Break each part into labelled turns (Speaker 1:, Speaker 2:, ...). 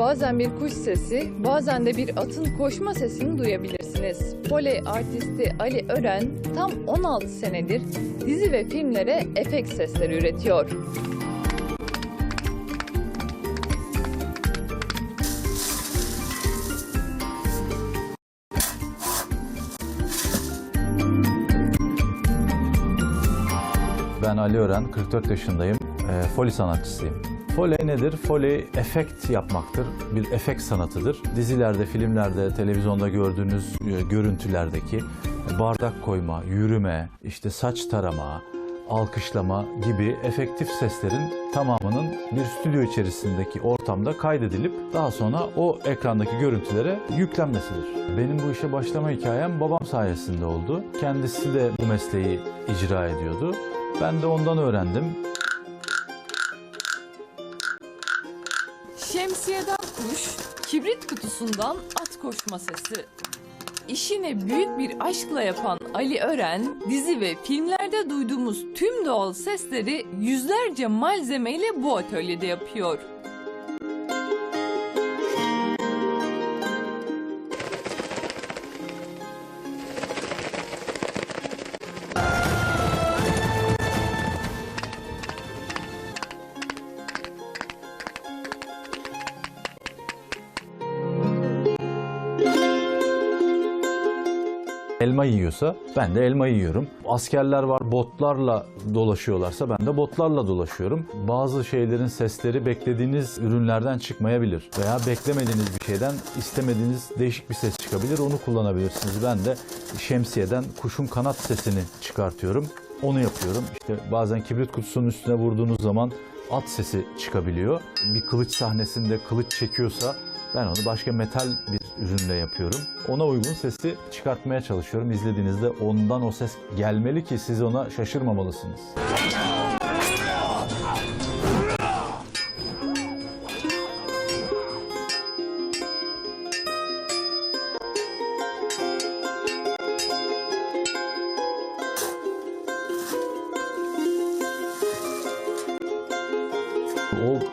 Speaker 1: bazen bir kuş sesi, bazen de bir atın koşma sesini duyabilirsiniz. Foley artisti Ali Ören tam 16 senedir dizi ve filmlere efekt sesleri üretiyor.
Speaker 2: Ben Ali Ören, 44 yaşındayım. E, Foley sanatçısıyım. Foley nedir? Foley efekt yapmaktır. Bir efekt sanatıdır. Dizilerde, filmlerde, televizyonda gördüğünüz e, görüntülerdeki bardak koyma, yürüme, işte saç tarama, alkışlama gibi efektif seslerin tamamının bir stüdyo içerisindeki ortamda kaydedilip daha sonra o ekrandaki görüntülere yüklenmesidir. Benim bu işe başlama hikayem babam sayesinde oldu. Kendisi de bu mesleği icra ediyordu. Ben de ondan öğrendim.
Speaker 1: Şemsiyeden kuş, kibrit kutusundan at koşma sesi. İşini büyük bir aşkla yapan Ali Ören, dizi ve filmlerde duyduğumuz tüm doğal sesleri yüzlerce malzemeyle bu atölyede yapıyor.
Speaker 2: Elma yiyorsa ben de elma yiyorum. Askerler var botlarla dolaşıyorlarsa ben de botlarla dolaşıyorum. Bazı şeylerin sesleri beklediğiniz ürünlerden çıkmayabilir. Veya beklemediğiniz bir şeyden istemediğiniz değişik bir ses çıkabilir. Onu kullanabilirsiniz. Ben de şemsiyeden kuşun kanat sesini çıkartıyorum. Onu yapıyorum. İşte bazen kibrit kutusunun üstüne vurduğunuz zaman at sesi çıkabiliyor. Bir kılıç sahnesinde kılıç çekiyorsa ben onu başka metal bir ürünle yapıyorum. Ona uygun sesi çıkartmaya çalışıyorum. İzlediğinizde ondan o ses gelmeli ki siz ona şaşırmamalısınız.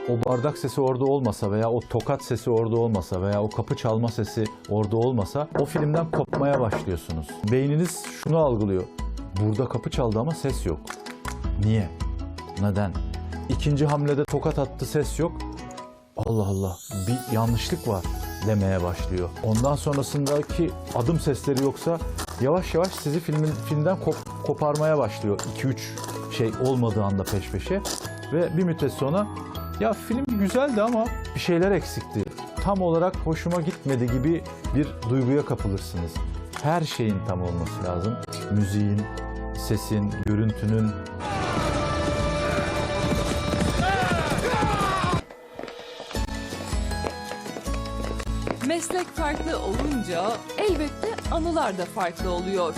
Speaker 2: O bardak sesi orada olmasa veya o tokat sesi orada olmasa veya o kapı çalma sesi orada olmasa o filmden kopmaya başlıyorsunuz. Beyniniz şunu algılıyor. Burada kapı çaldı ama ses yok. Niye? Neden? İkinci hamlede tokat attı ses yok. Allah Allah bir yanlışlık var demeye başlıyor. Ondan sonrasındaki adım sesleri yoksa yavaş yavaş sizi filmin filmden kop- koparmaya başlıyor. 2-3 şey olmadığı anda peş peşe ve bir müddet sonra ya film güzeldi ama bir şeyler eksikti. Tam olarak hoşuma gitmedi gibi bir duyguya kapılırsınız. Her şeyin tam olması lazım. Müziğin, sesin, görüntünün,
Speaker 1: Meslek farklı olunca elbette anılar da farklı oluyor.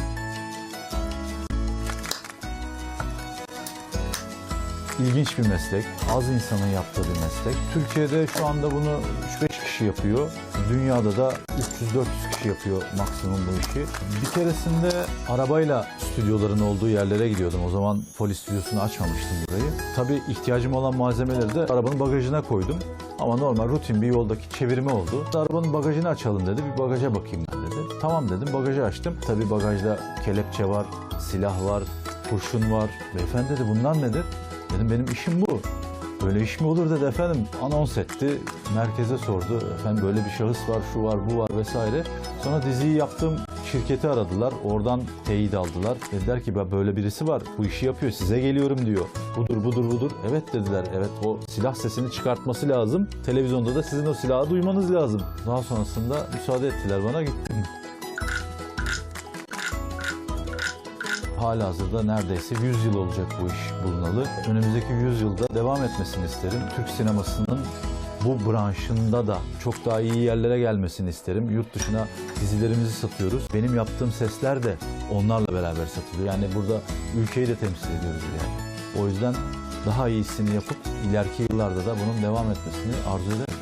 Speaker 2: İlginç bir meslek. Az insanın yaptığı bir meslek. Türkiye'de şu anda bunu 3-5 kişi yapıyor. Dünyada da 300-400 kişi yapıyor maksimum bu işi. Bir keresinde arabayla stüdyoların olduğu yerlere gidiyordum. O zaman polis stüdyosunu açmamıştım burayı. Tabii ihtiyacım olan malzemeleri de arabanın bagajına koydum. Ama normal rutin bir yoldaki çevirme oldu. Arabanın bagajını açalım dedi. Bir bagaja bakayım ben dedi. Tamam dedim bagajı açtım. Tabii bagajda kelepçe var, silah var, kurşun var. Beyefendi dedi bunlar nedir? Dedim benim işim bu. Böyle iş mi olur dedi efendim. Anons etti. Merkeze sordu. Efendim böyle bir şahıs var, şu var, bu var vesaire. Sonra diziyi yaptığım şirketi aradılar. Oradan teyit aldılar. Dediler ki "Ben böyle birisi var. Bu işi yapıyor. Size geliyorum diyor. Budur budur budur. Evet dediler. Evet o silah sesini çıkartması lazım. Televizyonda da sizin o silahı duymanız lazım. Daha sonrasında müsaade ettiler bana gittim. Hala hazırda neredeyse 100 yıl olacak bu iş bulunalı. Önümüzdeki 100 yılda devam etmesini isterim. Türk sinemasının bu branşında da çok daha iyi yerlere gelmesini isterim. Yurt dışına dizilerimizi satıyoruz. Benim yaptığım sesler de onlarla beraber satılıyor. Yani burada ülkeyi de temsil ediyoruz yani. O yüzden daha iyisini yapıp ileriki yıllarda da bunun devam etmesini arzu ederim.